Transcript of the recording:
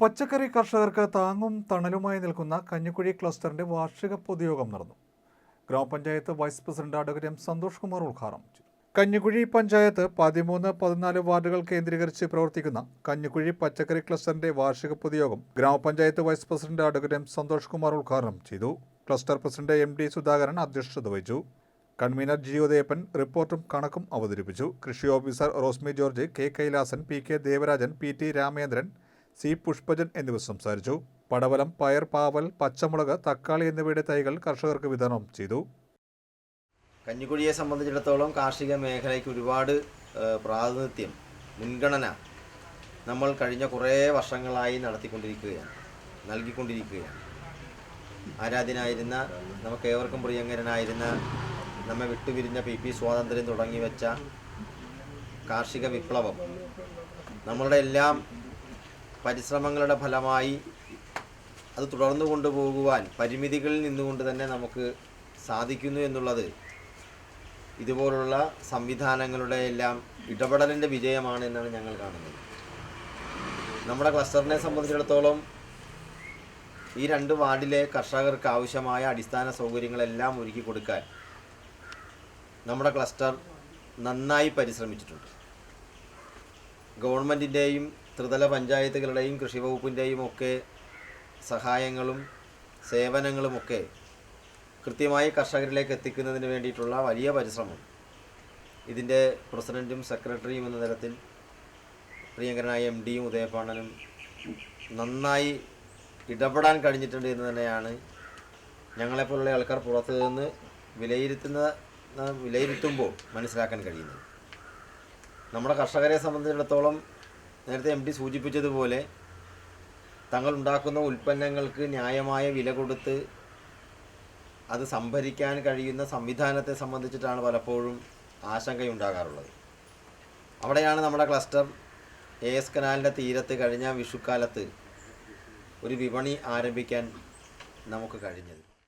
പച്ചക്കറി കർഷകർക്ക് താങ്ങും തണലുമായി നിൽക്കുന്ന കഞ്ഞിക്കുഴി ക്ലസ്റ്ററിന്റെ വാർഷിക പൊതുയോഗം നടന്നു. ഗ്രാമപഞ്ചായത്ത് vice president advocate M Santhosh Kumar ഉദ്ഘാടനം ചെയ്തു. കഞ്ഞിക്കുഴി പഞ്ചായത്ത് പതിമൂന്ന് പതിനാല് വാർഡുകൾ കേന്ദ്രീകരിച്ച് പ്രവർത്തിക്കുന്ന കഞ്ഞിക്കുഴി പച്ചക്കറി ക്ലസ്റ്ററിന്റെ വാർഷിക പൊതുയോഗം ഗ്രാമപഞ്ചായത്ത് vice president advocate M Santhosh Kumar ഉദ്ഘാടനം ചെയ്തു. Cluster president M D Sudhakaran അധ്യക്ഷത വഹിച്ചു. കൺവീനർ ജി ഉദയപ്പൻ റിപ്പോർട്ടും കണക്കും അവതരിപ്പിച്ചു. കൃഷി officer Rosmi George K Kailasan P K Devarajan P T Ramendran C Pushpajan എന്നിവർ സംസാരിച്ചു. പടവലം പയർ പാവൽ പച്ചമുളക് തക്കാളി എന്നിവയുടെ തൈകൾ കർഷകർക്ക് വിതരണം ചെയ്തു. കഞ്ഞിക്കുഴിയെ സംബന്ധിച്ചിടത്തോളം കാർഷിക മേഖലയ്ക്ക് ഒരുപാട് പ്രാതിനിധ്യം മുൻഗണന നമ്മൾ കഴിഞ്ഞ കുറേ വർഷങ്ങളായി നടത്തിക്കൊണ്ടിരിക്കുകയാണ് നൽകിക്കൊണ്ടിരിക്കുകയാണ്. ആരാധ്യനായിരുന്ന നമുക്ക് ഏവർക്കും പ്രിയങ്കരനായിരുന്ന നമ്മെ വിട്ടുപിരിഞ്ഞ പി പി സ്വാതന്ത്ര്യം തുടങ്ങി വെച്ച കാർഷിക വിപ്ലവം നമ്മളുടെ എല്ലാം പരിശ്രമങ്ങളുടെ ഫലമായി അത് തുടർന്നു കൊണ്ടുപോകുവാൻ പരിമിതികളിൽ നിന്നുകൊണ്ട് തന്നെ നമുക്ക് സാധിക്കുന്നു എന്നുള്ളത് ഇതുപോലുള്ള സംവിധാനങ്ങളുടെ എല്ലാം ഇടപെടലിന്റെ വിജയമാണ് എന്നാണ് ഞങ്ങൾ കാണുന്നത്. നമ്മുടെ ക്ലസ്റ്ററിനെ സംബന്ധിച്ചിടത്തോളം ഈ രണ്ട് വാർഡിലെ കർഷകർക്ക് ആവശ്യമായ അടിസ്ഥാന സൗകര്യങ്ങളെല്ലാം ഒരുക്കി കൊടുക്കാൻ നമ്മുടെ ക്ലസ്റ്റർ നന്നായി പരിശ്രമിച്ചിട്ടുണ്ട്. ഗവൺമെന്റിന്റെയും ത്രിതല പഞ്ചായത്തുകളുടെയും കൃഷി വകുപ്പിന്റെയും ഒക്കെ സഹായങ്ങളും സേവനങ്ങളുമൊക്കെ കൃത്യമായി കർഷകരിലേക്ക് എത്തിക്കുന്നതിന് വേണ്ടിയിട്ടുള്ള വലിയ പരിശ്രമം. ഇതിന്റെ പ്രസിഡന്റും സെക്രട്ടറിയും എന്ന തരത്തിൽ പ്രിയങ്കരനായ എം ഡിയും ഉദയപാണനും നന്നായി ഇടപെടാൻ കഴിഞ്ഞിട്ടുണ്ട് എന്ന് തന്നെയാണ് ഞങ്ങളെപ്പോലുള്ള ആൾക്കാർ പുറത്തു നിന്ന് വിലയിരുത്തുന്ന വിലയിരുത്തുമ്പോൾ മനസ്സിലാക്കാൻ കഴിയുന്നത്. നമ്മുടെ കർഷകരെ സംബന്ധിച്ചിടത്തോളം നേരത്തെ എം ഡി സൂചിപ്പിച്ചതുപോലെ തങ്ങൾ ഉണ്ടാക്കുന്ന ഉൽപ്പന്നങ്ങൾക്ക് ന്യായമായ വില കൊടുത്ത് അത് സംഭരിക്കാൻ കഴിയുന്ന സംവിധാനത്തെ സംബന്ധിച്ചിട്ടാണ് പലപ്പോഴും ആശങ്കയുണ്ടാകാറുള്ളത്. അവിടെയാണ് നമ്മുടെ ക്ലസ്റ്റർ. എ എസ് കനാലിന്റെ തീരത്ത് കഴിഞ്ഞ വിഷുക്കാലത്ത് ഒരു വിപണി ആരംഭിക്കാൻ നമുക്ക് കഴിഞ്ഞത്.